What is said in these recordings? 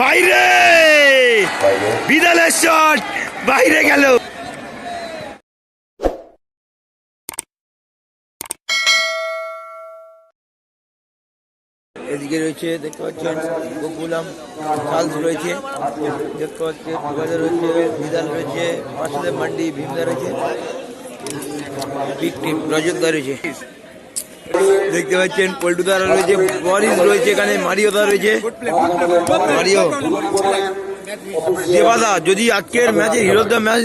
বাইরে! বিদালের শট বাইরে গেল। এদিকে রয়েছে দেখতে পাচ্ছেন গোকুলাম চার্লস রয়েছে দেখতে পাচ্ছেন দুবাজার রয়েছে বিদাল রয়েছে পাশে মান্ডি ভীমদা রয়েছে বিগ টিম রজতদা রয়েছে। দেখতে পাচ্ছেন, পল্টু পল্টুদারা রয়েছে বরিস রয়েছে এখানে মারিওদা রয়েছে। মারিও। দেবাদা, যদি আজকের ম্যাচে হিরো অফ দ্য ম্যাচ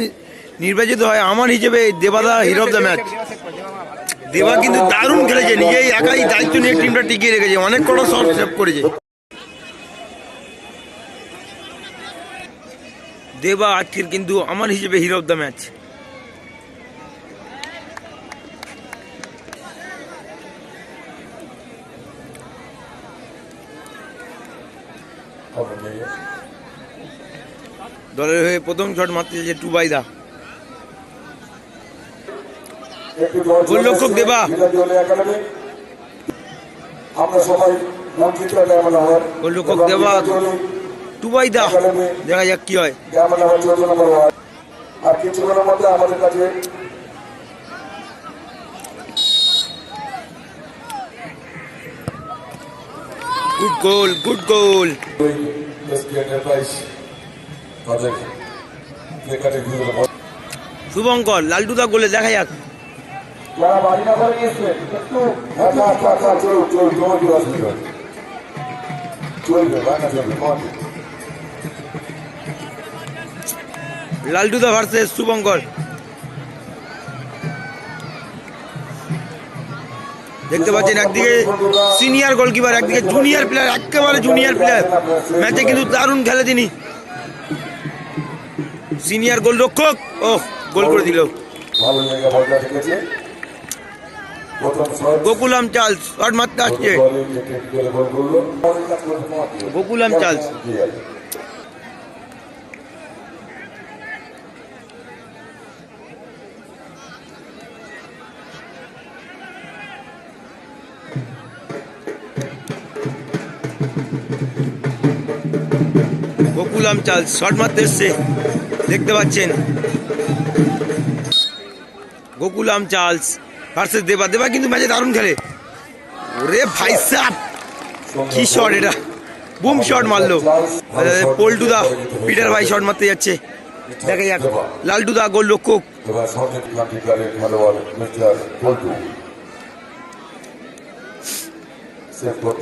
নির্বাচিত হয়, আমার হিসেবে দেবাদা hero of the match Deba কিন্তু দারুণ খেলেছে, নিজেই একাই দায়িত্ব নিয়ে টিমটা টিকিয়ে রেখেছে, অনেক কটা শট সেভ করেছে। দেবা আজকের কিন্তু আমার হিসেবে হিরো অফ দ্য ম্যাচ দলের হয়ে প্রথম শট মারতে যে টুবাইদা গোলরক্ষক দেবা। আমরা সবাই মন্ত্রিত যেমন আমার গোলরক্ষক দেবা। টুবাইদা দেখা যাক কি হয়। চোদ্দ আর কিছুক্ষণের মধ্যে আমাদের কাছে good goal good goal Shubhankar লালটুদা গোলে দেখা যাক। যারা বাড়ি না দেখতে পাচ্ছেন একদিকে সিনিয়র গোলকিপার একদিকে জুনিয়র প্লেয়ার একেবারে জুনিয়র প্লেয়ার ম্যাচে কিন্তু দারুণ খেলে তিনি। সিনিয়র গোলরক্ষক, ও, গোল করে দিল। গোকুলাম চার্লস, শট মারতে আসছে? Gokulam Charles. Gokulam Charles shot মারতে এসছে। দেখতে পাচ্ছেন। গোকুলাম চার্লস ভার্সেস দেবা। দেবা কিন্তু ম্যাচে দারুণ খেলে। ওরে ভাই সাহ কি শট এটা? বুম শট মারলো। পল্টুদা, পিটার ভাই শট মারতে যাচ্ছে। দেখা যাক। লালটুদা গোল রক্ষক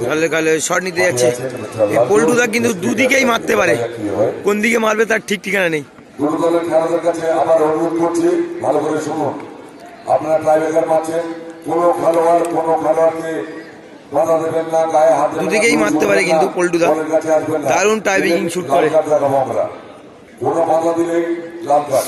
কালে কালে শট নিতে যাচ্ছে। এই পল্টুদা কিন্তু দুদিকেই মারতে পারে। কোন দিকে মারবে তার ঠিক ঠিকানা নেই। দুটো দলের খেলোয়াড়দের কাছে আবার অনুরোধ করছি ভালো করে শুনুন। আপনারা ট্রাইবেকার পাচ্ছেন কোনো খেলোয়াড় কোনো খেলোয়াড়কে বাধা দেবেন না গায়ে হাত দুদিকেই মারতে পারে কিন্তু পল্টুদা। দারুণ টাইমিং শুট করে। কোনো বাধা দিলেই লাল কার্ড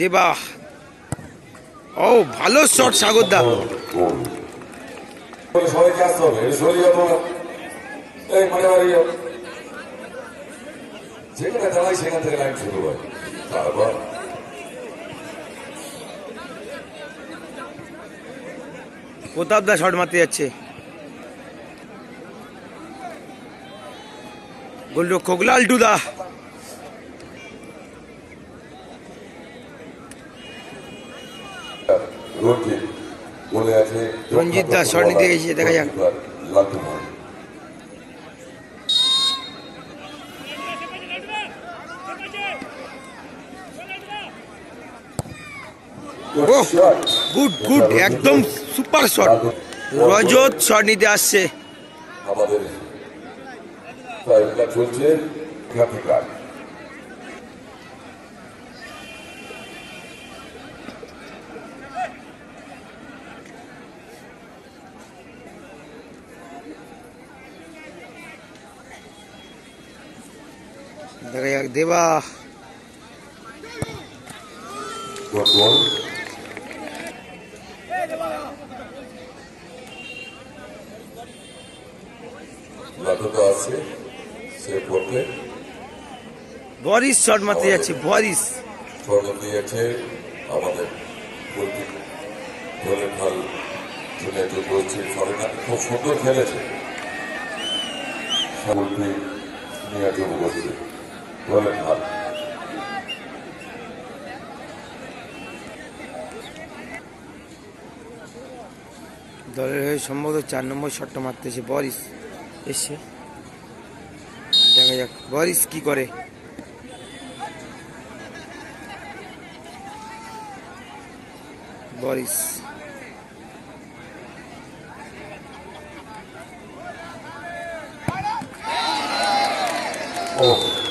দেবা। ও ভালো শট শুরু হয় তারপর প্রতাপদা শট মারতে যাচ্ছে। গোলরক্ষক লালটুদা বলে আছে রঞ্জিত দাস গেছে, দেখা যাক। গুড গুড একদম সুপার শট। রজত শট নিতে আসছে। আমাদের চলছে দেবা। বরিস শট মারতে যাচ্ছে বরিস। স্বর্ণ দিয়েছে আমাদের গোলকি ধরে খাল চলে বলছি ফরেনা খুব সুন্দর খেলেছে। গোলটি নিয়ে খাল দলের হয়ে সম্ভবত চার নম্বর শটটা মারতেছে বরিস। এসে। দেখা যাক বরিস কি করে। বরিস। ও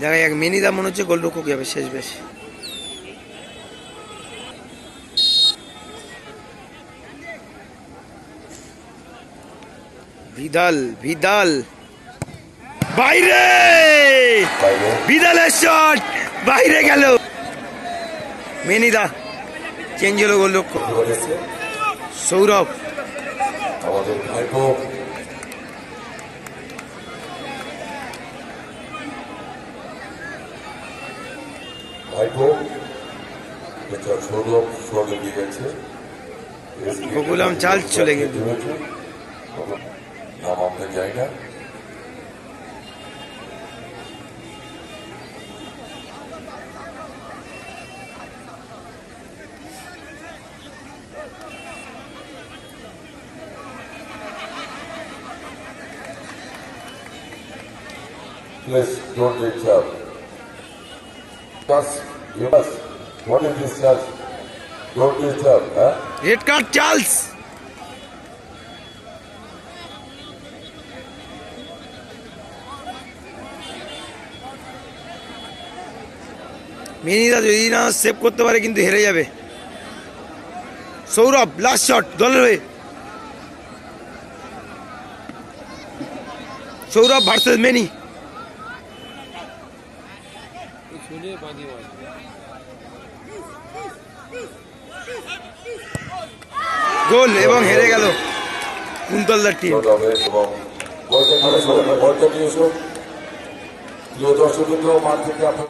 দেখা যাক মিনিদা মনে হচ্ছে গোলরক্ষক যাবে শেষ বেশ। Vidal Vidal. বাইরে! ভিদালের শট বাইরে গেল। মেনিদা চেঞ্জ হলো গোলরক্ষক সৌরভ। আমাদের ভাইপো ভাইপো এটা সৌরভ সৌরভ গেছে গোকুলাম চাল চলে গেছে নাম আমরা যাই না Please don't disturb. Just, you must. What is this charge? Don't disturb, huh? Red card Charles মিনিদা যদি না সেভ করতে পারে কিন্তু হেরে যাবে সৌরভ লাস্ট শট দলের হয়ে সৌরভ ভার্সেস মেনি গোল এবং হেরে গেল কুন্তলদার টিম দর্শক মাঠ থেকে আপনার